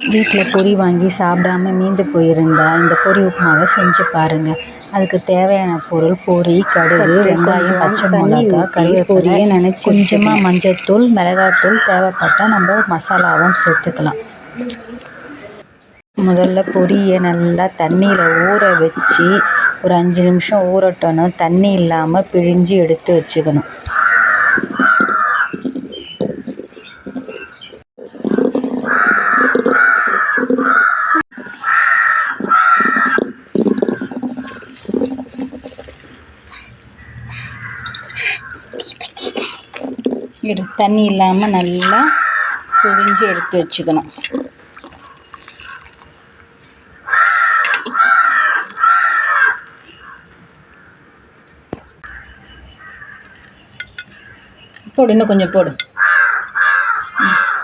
வீட்டில் பொரி வாங்கி சாப்பிடாம மீந்து போயிருந்தா இந்த பொரி உப்புமாவை செஞ்சு பாருங்கள் அதுக்கு தேவையான பொருள் பொரி கடுகு வெங்காயம் பச்சை மிளகா கருவேப்பிலை நினச்சி கொஞ்சமாக மஞ்சள்தூள் மிளகாத்தூள் தேவைப்பட்டால் நம்ம மசாலாவும் சேர்த்துக்கலாம். முதல்ல பொரியை நல்லா தண்ணியில் ஊற வச்சு ஒரு அஞ்சு நிமிஷம் ஊறட்டணும். தண்ணி இல்லாமல் பிழிஞ்சு எடுத்து வச்சுக்கணும். இரு தண்ணி இல்லாமல் நல்லா பிழிஞ்சு எடுத்து வச்சுக்கணும். போடு இன்னும் கொஞ்சம் போடு.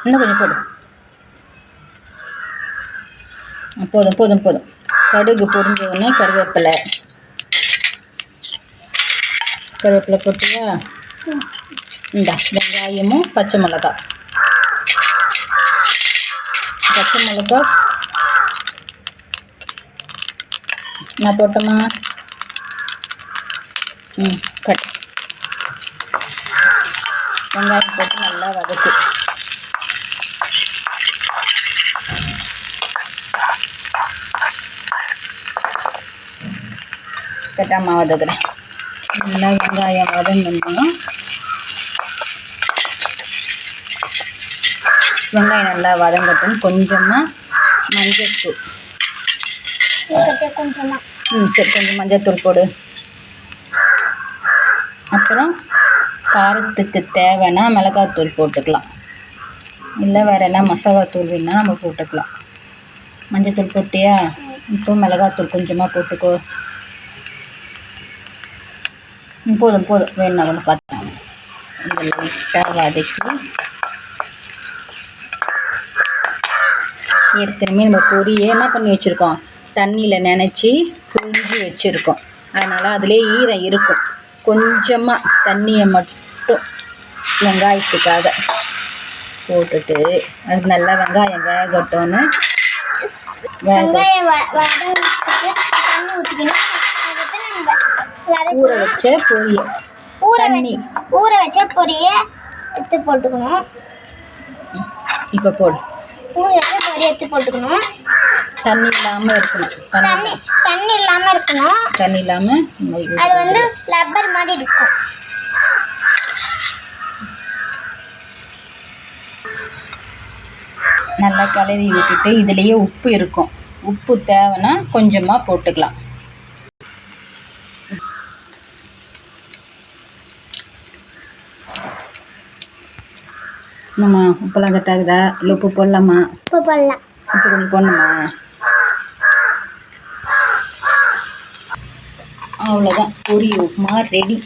இன்னும் கொஞ்சம் போடு. போதும் போதும் போதும். கடுகு பொரிஞ்ச உடனே கருவேப்பிலை. கருவேப்பிலை போட்டியா? இந்த வெங்காயமும் பச்சை மிளகா பச்சை மிளகா நான் போட்டோமா ம் கட். வெங்காயம் போட்டு நல்லா வதக்கு. கட்டாமல் வதக்குறேன். நல்லா வெங்காயம் வதங்கணும் வெங்காயம் நல்லா வதங்கட்டும். கொஞ்சமாக மஞ்சத்தூள். கொஞ்சமாக ம் சரி கொஞ்சம் மஞ்சத்தூள் போடு. அப்புறம் காரத்துக்கு தேவைன்னா மிளகாத்தூள் போட்டுக்கலாம். இல்லை வேறு என்ன மசாலா தூள் வேணா நம்ம போட்டுக்கலாம். மஞ்சள்தூள் போட்டியா? இப்போ மிளகாத்தூள் கொஞ்சமாக போட்டுக்கோ. போதும் போதும். வேணும்னா கூட பார்த்தேன் இந்த லைட்டாக வதக்கி ஏற்கனவே நம்ம பொரியை என்ன பண்ணி வச்சுருக்கோம்? தண்ணியில் நனைச்சி புழிஞ்சு வச்சுருக்கோம். அதனால் அதிலே ஈரம் இருக்கும். கொஞ்சமாக தண்ணியை மட்டும் வெங்காயத்துக்காக போட்டுட்டு அது நல்லா வெங்காயம் வேகட்டும்னு. வேக வெங்காயம் வ வதங்கிட்டு தண்ணி ஊற்றிக்கணும் அதுக்கு நம்ம வதக்கி ஊற வச்ச பொரியை ஊற தண்ணி. ஊற வச்ச பொரியை எடுத்து போட்டுக்கணும். இப்போ போடு. ஊற எடுத்து போட்டுக்கணும். தண்ணி இல்லாமல் இருக்கணும். தண்ணி தண்ணி இல்லாமல் இருக்கணும். தண்ணி இல்லாமல் அது வந்து லப்பர் மாதிரி இருக்கும். நல்லா கிளறி விட்டுட்டு இதுலேயே உப்பு இருக்கும். உப்பு தேவைன்னா கொஞ்சமாக போட்டுக்கலாம். என்னம்மா உப்பெல்லாம் கட் ஆகுதா இல்லை உப்பு போடலாமா? உப்பு போடலாம். உப்பு கொஞ்சம் போடணுமா? அவ்வளோதான் பொரி உப்புமா ரெடி